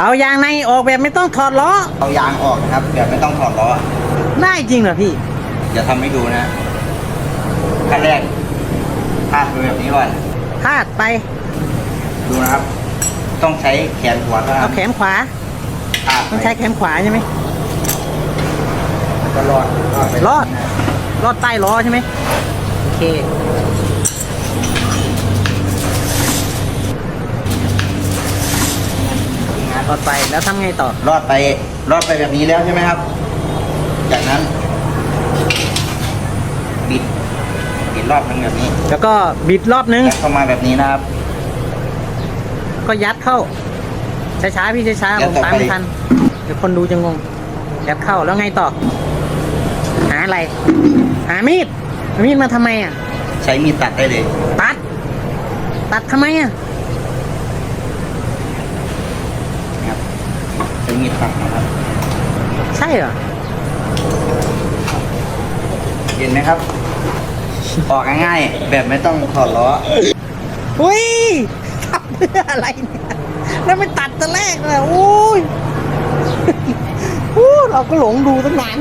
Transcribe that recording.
เอายางในออกแบบไม่ต้องถอดล้อ เอายางออกนะครับแบบไม่ต้องถอดล้อได้จริงเหรอพี่ จะทำให้ดูนะขั้นแรกพาดไปแบบนี้ก่อนพลาดไป ดูนะครับ ต้องใช้แขนขวาครัเอาบแขนขวา พาดไปต้องใช้แขนขวาใช่ไหม ก็รอดรอดไปรอดลอดใต้ล้อใช่ไหมโอเค รอดไปแล้วทำไงต่อ รอดไปรอดไปแบบนี้แล้วใช่ไหมครับ จากนั้น บิดบิดรอบนึงแบบนี้แล้วก็บิดรอบนึงยัดเข้ามาแบบนี้นะครับ ก็ยัดเข้าช้าๆพี่ช้าๆยัผดมต่อตามไปไม่ทันเดี๋ยวคนดูจะงงยัดเข้าแล้วไงต่อ หาอะไร หามีดเอามีดมาทำไมอะ ใช้มีดตัดได้เลย ตัด ตัดทำไมอะ นะครับ ใช้มีดตัดนะครับ ใช่เหรอ เห็นไหมครับ ออกง่ายๆ แบบไม่ต้องถอดล้อ อุ้ยทำเพื่ออะไรเนี่ย แล้วไม่ตัดแต่แรกเลยโอ้ยอู้เราก็หลงดูตั้งนาน